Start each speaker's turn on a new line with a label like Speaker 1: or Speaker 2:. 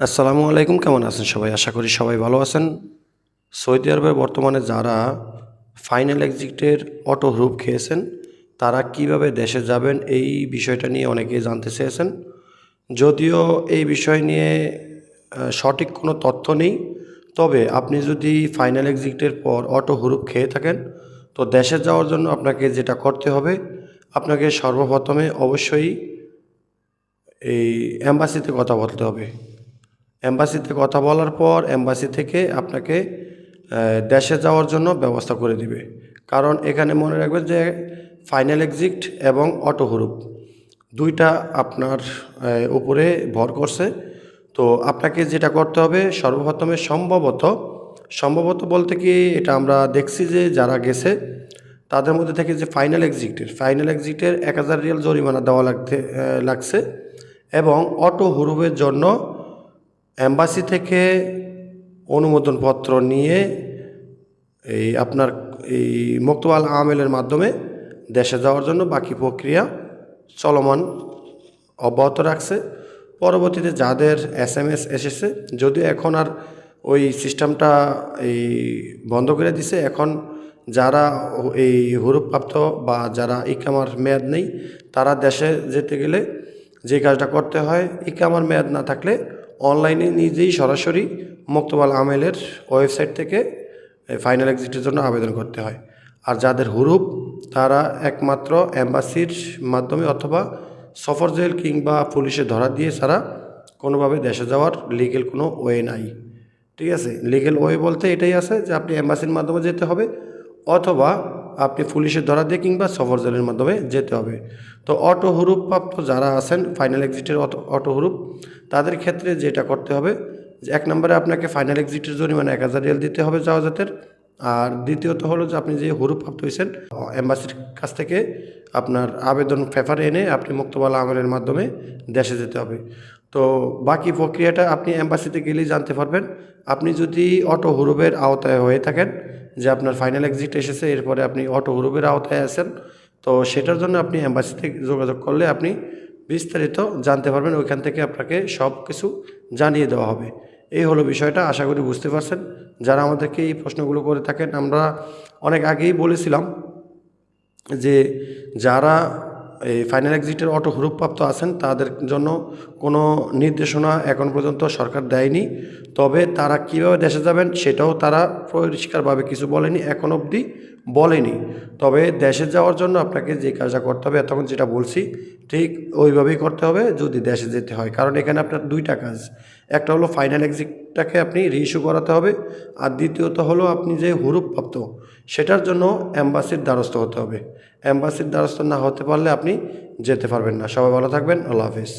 Speaker 1: আসসালামু আলাইকুম, কেমন আছেন সবাই? আশা করি সবাই ভালো আছেন। সৌদি আরবে বর্তমানে যারা ফাইনাল এক্সিটের অটো হুরুপ খেয়েছেন, তারা কীভাবে দেশে যাবেন এই বিষয়টা নিয়ে অনেকেই জানতে চেয়েছেন। যদিও এই বিষয় নিয়ে সঠিক কোনো তথ্য নেই, তবে আপনি যদি ফাইনাল এক্সিটের পর অটো হুরুপ খেয়ে থাকেন, তো দেশে যাওয়ার জন্য আপনাকে যেটা করতে হবে, আপনাকে সর্বপ্রথমে অবশ্যই এই অ্যাম্বাসিতে কথা বলতে হবে। এম্বাসিতে কথা বলার পর এম্বাসি থেকে আপনাকে দেশে যাওয়ার জন্য ব্যবস্থা করে দিবে। কারণ এখানে মনে রাখবেন যে ফাইনাল এক্সিট এবং অটো হুরুপ দুইটা আপনার উপরে ভর করছে। তো আপনাকে যেটা করতে হবে, সর্বপ্রথমে সম্ভবত সম্ভবত বলতে কি এটা আমরা দেখছি যে যারা গেছে, তাদের মধ্যে থেকে যে ফাইনাল এক্সিটের ফাইনাল এক্সিটের এক হাজার রিয়াল জরিমানা দেওয়া লাগতে লাগছে এবং অটো হুরুপের জন্য অ্যাম্বাসি থেকে অনুমোদনপত্র নিয়ে এই আপনার এই মুক্তবাল আমেলের মাধ্যমে দেশে যাওয়ার জন্য বাকি প্রক্রিয়া চলমান অব্যাহত রাখছে। পরবর্তীতে যাদের এস এম এস এসেছে, যদিও এখন আর ওই সিস্টেমটা এই বন্ধ করে দিছে, এখন যারা এই হুরুপ্রাপ্ত বা যারা ইকামার মেয়াদ নেই, তারা দেশে যেতে গেলে যে কাজটা করতে হয়, ইকামার মেয়াদ না থাকলে অনলাইনে নিজেই সরাসরি মুক্তবাল আমেলের ওয়েবসাইট থেকে ফাইনাল এক্সিটের জন্য আবেদন করতে হয়। আর যাদের হুরুপ, তারা একমাত্র অ্যাম্বাসির মাধ্যমে অথবা সফর জেল কিংবা পুলিশে ধরা দিয়ে ছাড়া কোনোভাবে দেশে যাওয়ার লিগেল কোনো ওয়ে নাই। ঠিক আছে? লিগেল ওয়ে বলতে এটাই আছে যে আপনি অ্যাম্বাসির মাধ্যমে যেতে হবে অথবা আপনি পুলিশের ধরা দিয়ে কিংবা সফর জেলের মাধ্যমে যেতে হবে। তো অটো হুরুপ প্রাপ্ত যারা আছেন ফাইনাল এক্সিটের অটো হুরুপ তাদের ক্ষেত্রে যেটা করতে হবে, যে এক নম্বরে আপনাকে ফাইনাল এক্সিটের জরিমানা এক হাজার রিয়াল দিতে হবে জাহাজাতের আর দ্বিতীয়ত হলো যে আপনি যে হুরুপ প্রাপ্ত হয়েছেন এম্বাসির কাছ থেকে আপনার আবেদন পেপার এনে আপনি মুক্তবালা আমলের মাধ্যমে দেশে যেতে হবে। তো বাকি প্রক্রিয়াটা আপনি এম্বাসিতে গেলেই জানতে পারবেন। আপনি যদি অটো হুরুপের আওতায় হয়ে থাকেন, যে আপনার ফাইনাল এক্সিট এসেছে, এরপরে আপনি অটো হুরুপের আওতায় আছেন, তো সেটার জন্য আপনি এম্বাসিতে যোগাযোগ করলে আপনি বিস্তারিত জানতে পারবেন, ওইখান থেকে আপনাকে সব কিছু জানিয়ে দেওয়া হবে। এই হলো বিষয়টা, আশা করি বুঝতে পারছেন। যারা আমাদেরকে এই প্রশ্নগুলো করে থাকেন, আমরা অনেক আগেই বলেছিলাম যে যারা এই ফাইনাল এক্সিটের অটো হুরুপ্রাপ্ত আছেন, তাদের জন্য কোনো নির্দেশনা এখন পর্যন্ত সরকার দেয়নি। তবে তারা কীভাবে দেশে যাবেন সেটাও তারা পরিষ্কারভাবে কিছু বলেনি, এখন অবধি বলেনি। তবে দেশে যাওয়ার জন্য আপনাকে যে কাজটা করতে হবে, এতক্ষণ যেটা বলছি, ঠিক ওইভাবেই করতে হবে যদি দেশে যেতে হয়। কারণ এখানে আপনার দুইটা কাজ, একটা হলো ফাইনাল এক্সিটটাকে আপনি রিইস্যু করাতে হবে। আর দ্বিতীয়ত হলো আপনি যে হুরুপ্রাপ্ত সেটার জন্য অ্যাম্বাসির দ্বারস্থ হতে হবে। অ্যাম্বাসির দ্বারস্থ না হতে পারলে আপনি যেতে পারবেন না। সবাই ভালো থাকবেন। আল্লাহ হাফিজ।